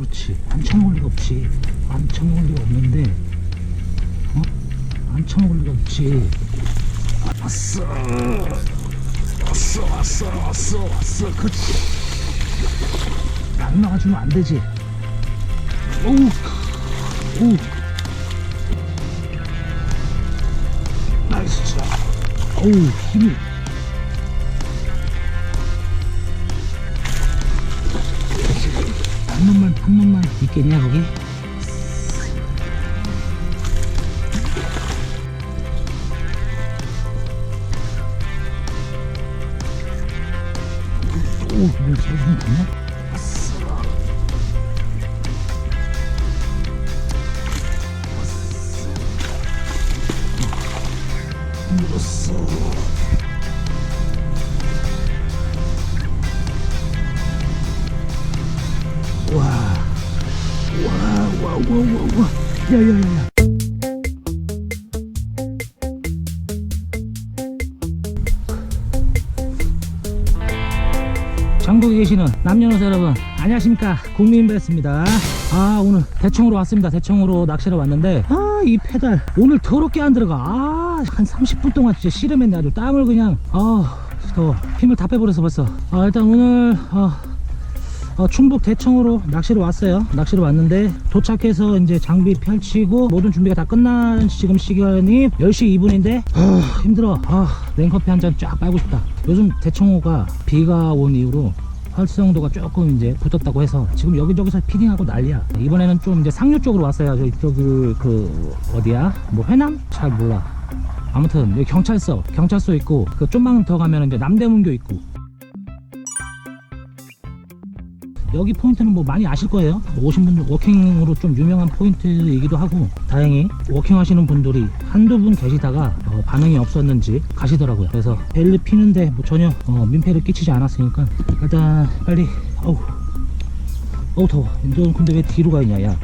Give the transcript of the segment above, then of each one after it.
그렇지. 안 쳐먹을 리가 없지. 안 쳐먹을 리가 없는데 어? 안 쳐먹을 리가 없지. 왔어. 왔어 왔어 왔어 왔어. 그렇지. 안 나가주면 안 되지. 오우. 오 나이스 차 어우 힘이 한 놈만 있겠냐 거기? 오뭐 잘좀 되냐 안녕하십니까 국민배였습니다 아 오늘 대청으로 왔습니다 대청으로 낚시를 왔는데 아 이 페달 오늘 더럽게 안 들어가 아 한 30분 동안 진짜 씨름했네 아주 땀을 그냥 아 더워 힘을 다 빼버려서 벌써 아 일단 오늘 아 어, 충북 대청으로 낚시를 왔어요. 낚시를 왔는데 도착해서 이제 장비 펼치고 모든 준비가 다 끝난 지금 시간이 10시 2분인데 아, 힘들어. 아, 냉커피 한 잔 쫙 빨고 싶다. 요즘 대청호가 비가 온 이후로 활성도가 조금 이제 붙었다고 해서 지금 여기저기서 피딩하고 난리야. 이번에는 좀 이제 상류 쪽으로 왔어요. 저기 저기 그 어디야? 뭐 회남? 잘 몰라. 아무튼 경찰서, 경찰서 있고 그 좀만 더 가면 이제 남대문교 있고 여기 포인트는 뭐 많이 아실 거예요. 오신 분들 워킹으로 좀 유명한 포인트이기도 하고 다행히 워킹 하시는 분들이 한두 분 계시다가 어, 반응이 없었는지 가시더라고요. 그래서 벨리 피는데 뭐 전혀 어, 민폐를 끼치지 않았으니까 일단 빨리 어우 어우 더워. 너 근데 왜 뒤로 가 있냐 야.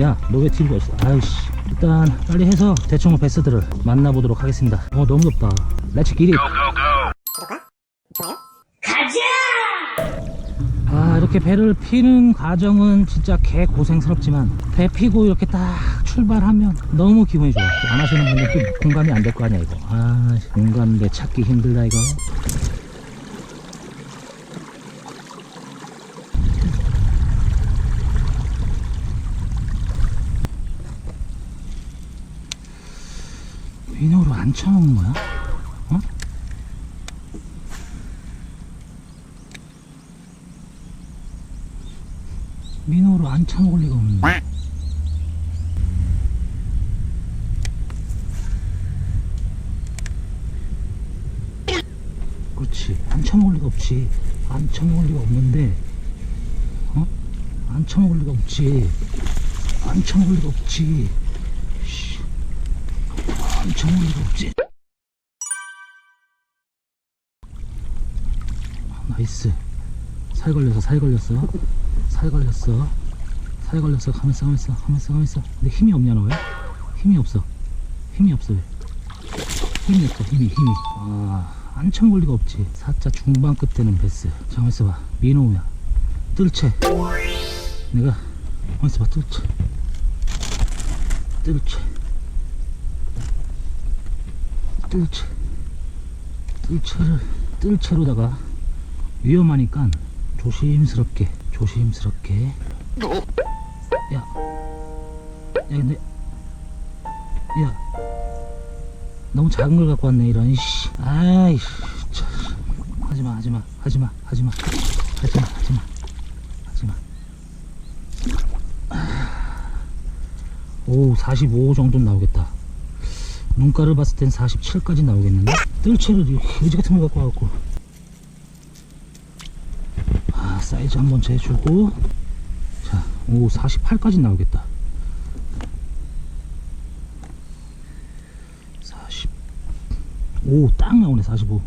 야 너 왜 뒤로 가 있어? 아이씨. 일단 빨리 해서 대충 베스들을 만나보도록 하겠습니다. 어 너무 덥다. 렛츠 기릿. 이렇게 배를 피는 과정은 진짜 개 고생스럽지만 배 피고 이렇게 딱 출발하면 너무 기분이 좋아. 안 하시는 분들 또 공감이 안 될 거 아니야 이거. 아 공감대 찾기 힘들다 이거. 민호로 안 쳐먹는 거야? 민호로 안 쳐먹을 리가 없는데. 그렇지. 안 쳐먹을 리가 없지. 안 쳐먹을 리가 없는데. 어? 안 쳐먹을 리가 없지. 안 쳐먹을 리가 없지. 씨. 안 쳐먹을 리가 없지. 나이스. 살 걸려서 살 걸렸어 살 걸렸어. 살 걸렸어. 가만 있어 가만 있어 가만 있어 가만 있어. 근데 힘이 없냐 너 왜? 힘이 없어. 힘이 없어 왜? 힘이 없어 힘이 힘이. 아 안참 걸 리가 없지. 사자 중반급 되는 베스. 가만 있어 봐. 민호야. 뜰채. 내가 가만 있어 봐 뜰채. 뜰채. 뜰채. 뜰채를 뜰채로다가 위험하니까 조심스럽게 조심스럽게. 야, 야 근데 야. 너무 작은 걸 갖고 왔네 이런 씨. 아이씨 참. 하지마 하지마 하지마 하지마. 하지마 하지마. 하지마. 오45 정도 나오겠다. 눈가를 봤을 땐 47까지 나오겠는데? 뜰채를 이 그지 같은 걸 갖고 와갖고 아, 사이즈 한번 재주고. 자, 오 48까지 나오겠다. 40 오, 딱 나오네 45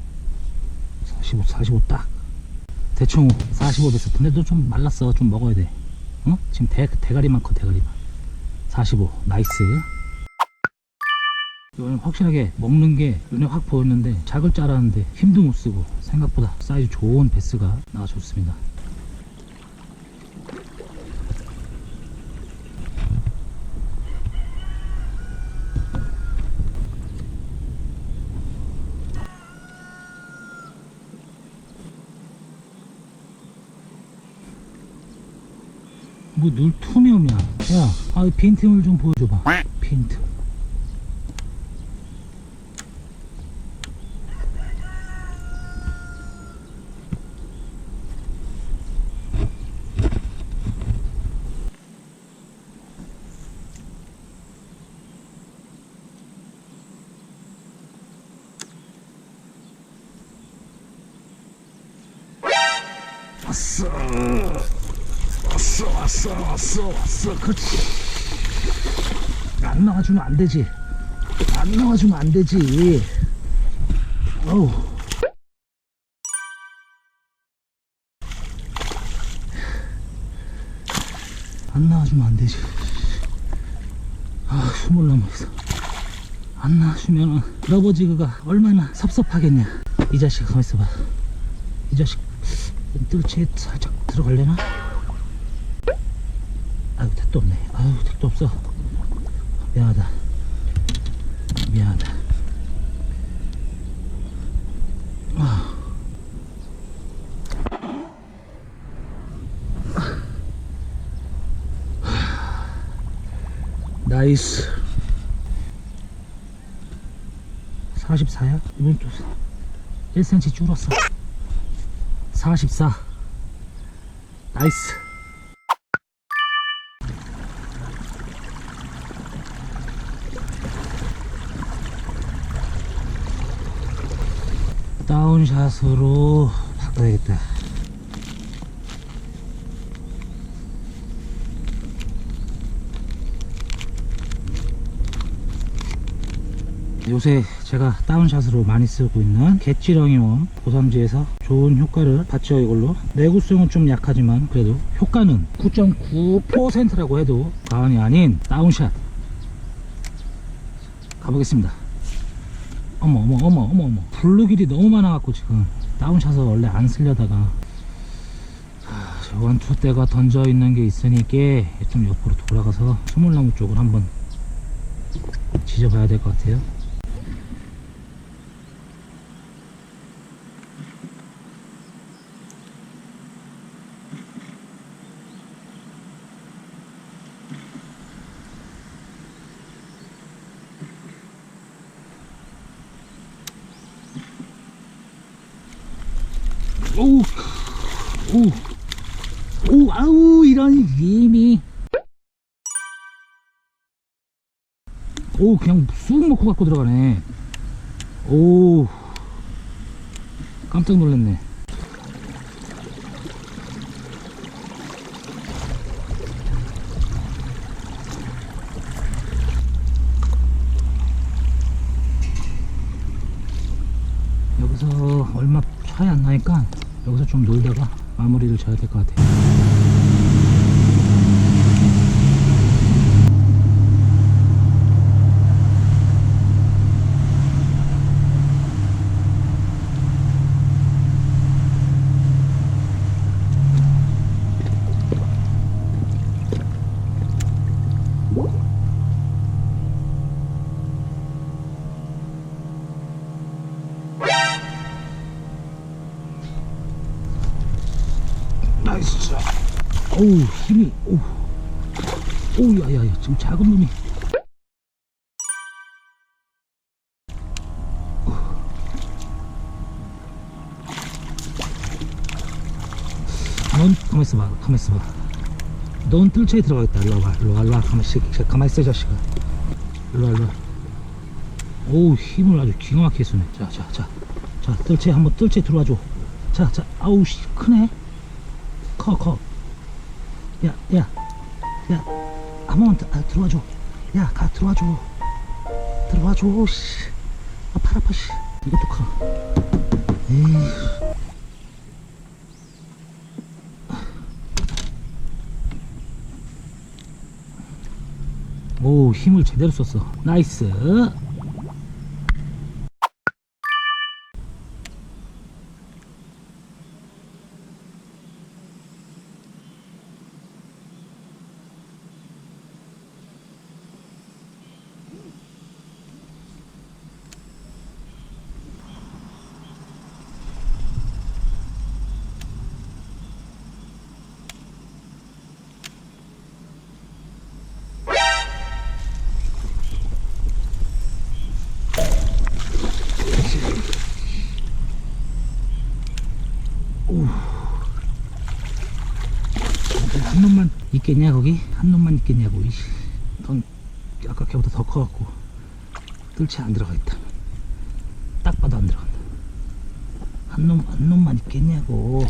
45, 45 딱. 대충 45 됐어. 근데 너좀 말랐어. 좀 먹어야 돼. 어? 지금 대, 대가리만 커 대가리만. 45 나이스. 이번엔 확실하게 먹는 게 눈에 확 보였는데 작을 줄 알았는데 힘도 못 쓰고 생각보다 사이즈 좋은 베스가 나와줬습니다 뭐늘 투명이야. 야, 아, 이 빈틈을 좀 보여줘봐. 빈틈. 왔어, 왔어. 그렇지. 안 나와주면 안 되지. 안 나와주면 안 되지. 어우. 안 나와주면 안 되지. 아, 숨을 넘어있어. 안 나와주면 러버지 그가 얼마나 섭섭하겠냐. 이 자식 가만 있어 봐. 이 자식 뜰채 살짝 들어갈래나? 아유 택도 없네. 아유 택도 없어. 미안하다. 미안하다. 아. 나이스. 44야? 이번 또 1cm 줄었어. 44 나이스 다운샷으로 바꿔야겠다. 요새 제가 다운샷으로 많이 쓰고 있는 갯지렁이원 고삼지에서 좋은 효과를 봤죠 이걸로? 내구성은 좀 약하지만 그래도 효과는 9.9%라고 해도 과언이 아닌 다운샷. 가보겠습니다 어머 어머 어머 어머 어머. 블루길이 너무 많아갖고 지금 다운샷을 원래 안 쓰려다가. 하, 원투 대가 던져 있는 게 있으니까 좀 옆으로 돌아가서 소물나무 쪽을 한번 지져봐야 될 것 같아요 오우, 오우, 오우, 아우, 이런 이미. 오, 그냥 쑥 먹고 갖고 들어가네. 오, 깜짝 놀랐네. 여기서 얼마 차이 안 나니까 여기서 좀 놀다가 마무리를 져야 될 것 같아요. 넌, 가만 있어봐, 가만 있어봐. 넌 뜰채에 들어가겠다. 일로 와봐, 일로 와, 일로 와. 가만 있어, 가만 있어, 이 자식아. 일로 와, 일로 와. 오우, 힘을 아주 기가 막히게 쓰네. 자, 자, 뜰채 한번 뜰채 들어와 줘. 자, 자, 아우, 씨, 크네. 커, 커. 야, 야, 야, 한 번만 더, 아, 들어와 줘. 야, 가, 들어와 줘. 들어와 줘, 씨. 아, 팔 아파, 씨. 이것도 커. 에이. 오, 힘을 제대로 썼어. 나이스. 오. 한 놈만 있겠냐 거기? 한 놈만 있겠냐고 뭐, 이씨 아까 걔보다 더 커갖고 뜰채 안 들어가 있다 딱 봐도 안 들어간다 한 놈 한 놈만 있겠냐고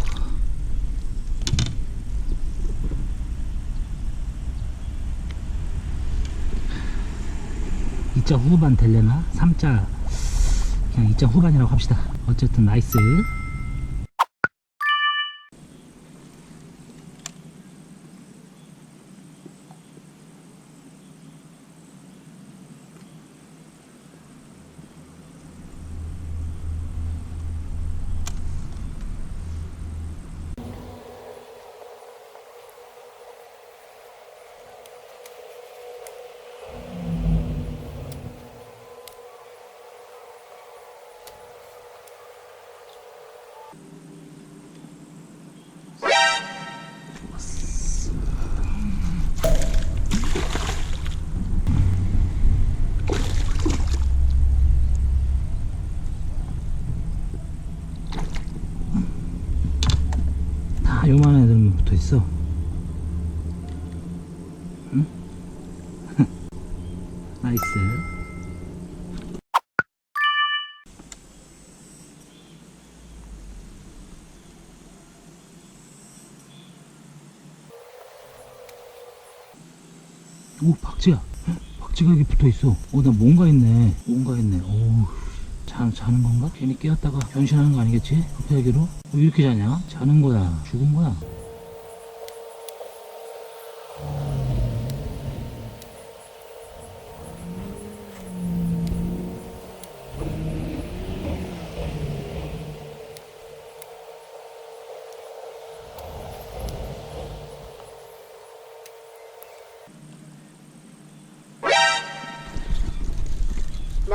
2자 후반 될려나? 3자 그냥 2자 후반이라고 합시다 어쨌든 나이스 요만한 애들만 붙어 있어. 응? 나이스. 오, 박쥐야. 헉, 박쥐가 여기 붙어 있어. 어, 나 뭔가 있네. 뭔가 있네. 오, 자, 자는 건가? 괜히 깨었다가 변신하는 거 아니겠지? 급하기로? 왜 이렇게 자냐? 자는 거야. 죽은 거야.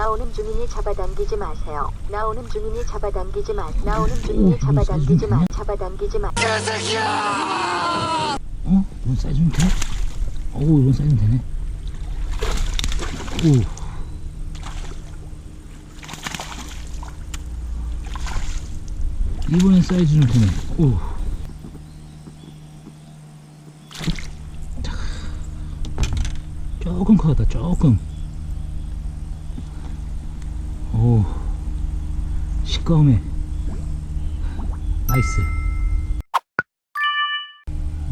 나오는 중이니 잡아당기지 마세요. 나오는 중이니 잡아당기지 마. 나오는 오, 잡아당기지 마. 잡아당기지 마. 어? 이번 사이즈면 돼? 오, 이번 사이즈면 되네. 오. 이번엔 사이즈 좀 되네. 오. 자. 조금 커다, 조금. 오. 시꺼매. 나이스.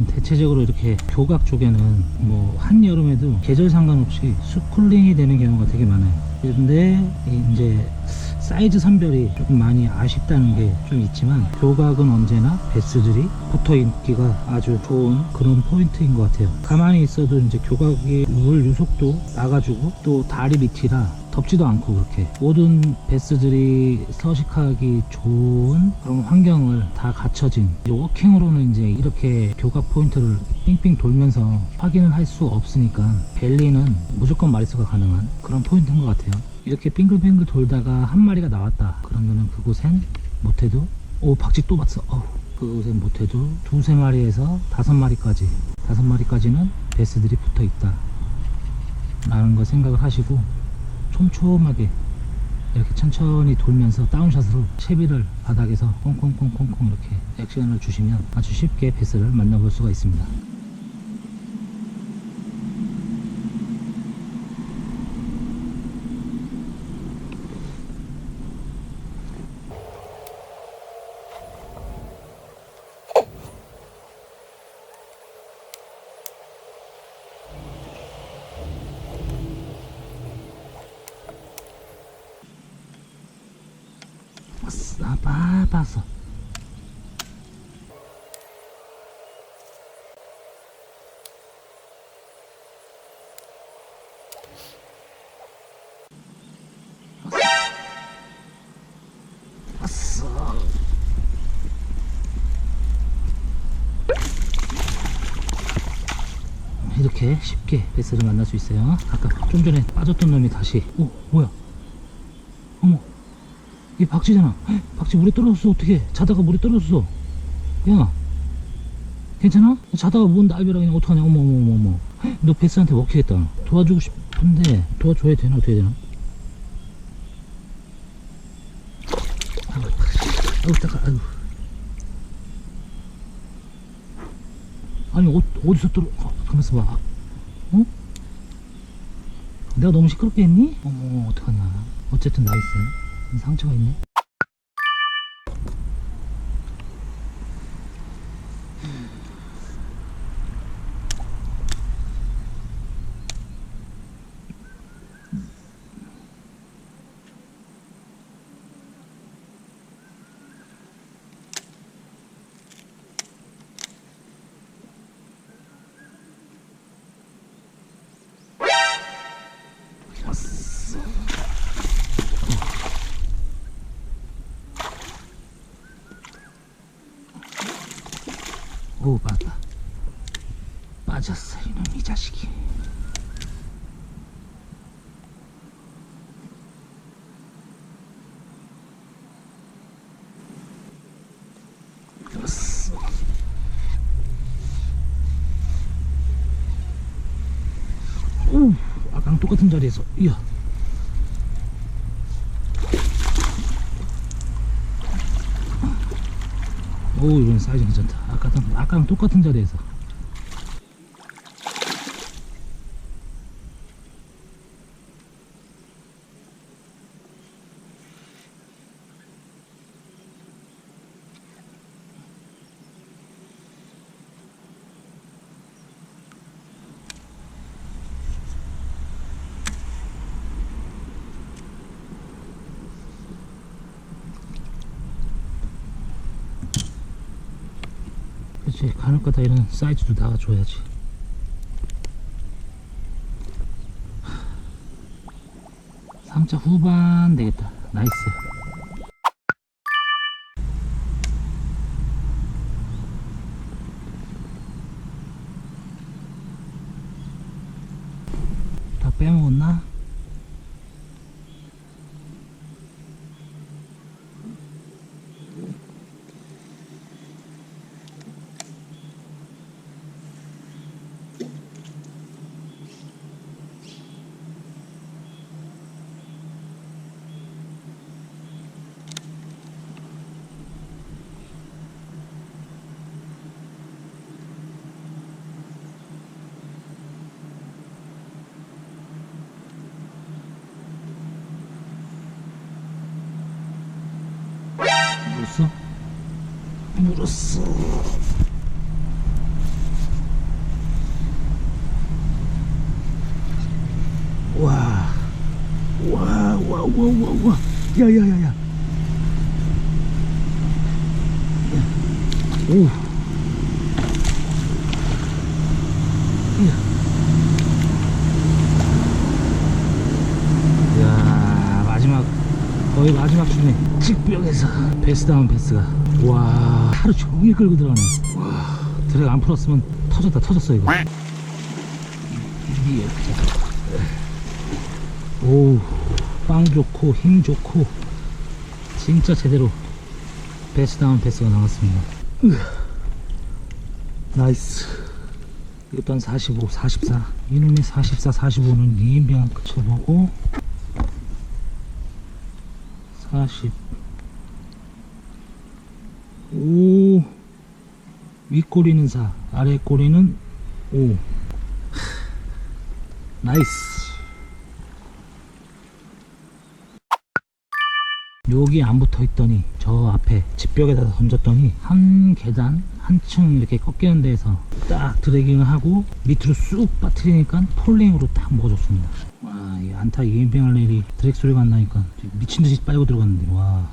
대체적으로 이렇게 교각 쪽에는 뭐 한여름에도 계절 상관없이 수쿨링이 되는 경우가 되게 많아요 근데 이제 사이즈 선별이 조금 많이 아쉽다는 게 좀 있지만 교각은 언제나 베스들이 붙어 있기가 아주 좋은 그런 포인트인 것 같아요 가만히 있어도 이제 교각의 물 유속도 나가지고 또 다리 밑이라 덥지도 않고 그렇게 모든 베스들이 서식하기 좋은 그런 환경을 다 갖춰진 이제 워킹으로는 이제 이렇게 교각 포인트를 삥삥 돌면서 확인을 할 수 없으니까 벨리는 무조건 마리수가 가능한 그런 포인트인 것 같아요. 이렇게 빙글빙글 돌다가 한 마리가 나왔다 그러면은 그곳엔 못해도 오 박쥐 또 봤어. 어우 그곳엔 못해도 두세 마리에서 다섯 마리까지 다섯 마리까지는 베스들이 붙어 있다 라는 거 생각을 하시고 촘촘하게 이렇게 천천히 돌면서 다운샷으로 채비를 바닥에서 콩콩콩콩콩 이렇게 액션을 주시면 아주 쉽게 베스를 만나볼 수가 있습니다. 아, 빠, 봤어. 왔어. 이렇게 쉽게 베스를 만날 수 있어요. 아까 좀 전에 빠졌던 놈이 다시. 오, 뭐야? 어머, 이 박쥐잖아. 헉, 박쥐 물에 떨어졌어. 어떻게? 자다가 물에 떨어졌어. 야, 괜찮아? 자다가 뭔 날벼락 그냥 어떡하냐. 어머, 어머, 어머, 어머. 헉, 너 베스한테 먹히겠다. 도와주고 싶은데 도와줘야 되나? 어떻게 되나? 아이고, 따가, 아이 아니 어, 어디서 들어 어, 가만있어 봐 어? 내가 너무 시끄럽게 했니? 어머 어떡하냐 어쨌든 나이스 상처가 있네 왔어 오 맞다 빠졌어 자식이. 오 아까랑 똑같은 자리에서. 이야. 오 이건 사이즈 괜찮다. 아까랑 아까랑 똑같은 자리에서 그렇지 간혹가다. 이런 사이즈도 나와줘야지. 삼자 후반 되겠다. 나이스 다 빼먹었나? 물었어? 물었어. 와, 와, 와, 와, 와, 와, 야, 야, 야, 야. 오. 야, 마지막 거의 마지막 중에 직벽에서 베스다운 베스가. 와 하루 종일 끌고 들어가네. 와 드랙 안 풀었으면 터졌다 터졌어 이거. 이게 오 빵 좋고 힘 좋고 진짜 제대로 베스 다운 베스가 나왔습니다. 나이스. 한 45, 44 이놈의 44, 45는 2인병 그쳐보고 40 5 윗꼬리는 4 아래꼬리는 5 나이스 여기 안 붙어 있더니 저 앞에 집벽에다 던졌더니 한 계단 한층 이렇게 꺾이는 데에서 딱 드래깅을 하고 밑으로 쑥 빠뜨리니까 폴링으로 딱 먹어줬습니다. 와, 이 안타 2인병 할 일이 드랙 소리가 안 나니까 미친듯이 빨고 들어갔는데 와.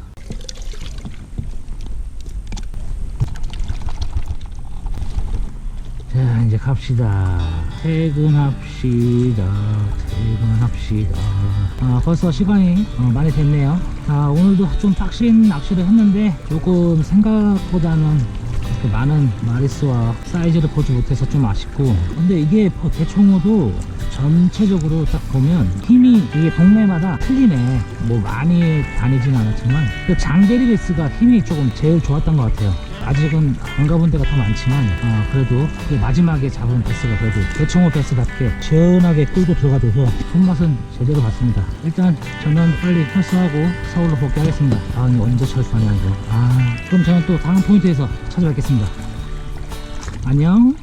자 이제 갑시다. 퇴근합시다. 퇴근합시다. 아 벌써 시간이 어, 많이 됐네요 아 오늘도 좀 빡신 낚시를 했는데 조금 생각보다는 그렇게 많은 마리스와 사이즈를 보지 못해서 좀 아쉽고. 근데 이게 뭐 대청호도 전체적으로 딱 보면 힘이 이게 동네마다 틀리네. 뭐 많이 다니진 않았지만 그 장대리 베스가 힘이 조금 제일 좋았던 것 같아요. 아직은 안 가본 데가 더 많지만 어, 그래도 그 마지막에 잡은 베스가 그래도 대청호 베스답게 시원하게 끌고 들어가줘서 손맛은 제대로 봤습니다. 일단 저는 빨리 철수하고 서울로 복귀하겠습니다. 아 이거 언제 철수하냐 이거. 아 그럼 저는 또 다음 포인트에서 찾아뵙겠습니다. 안녕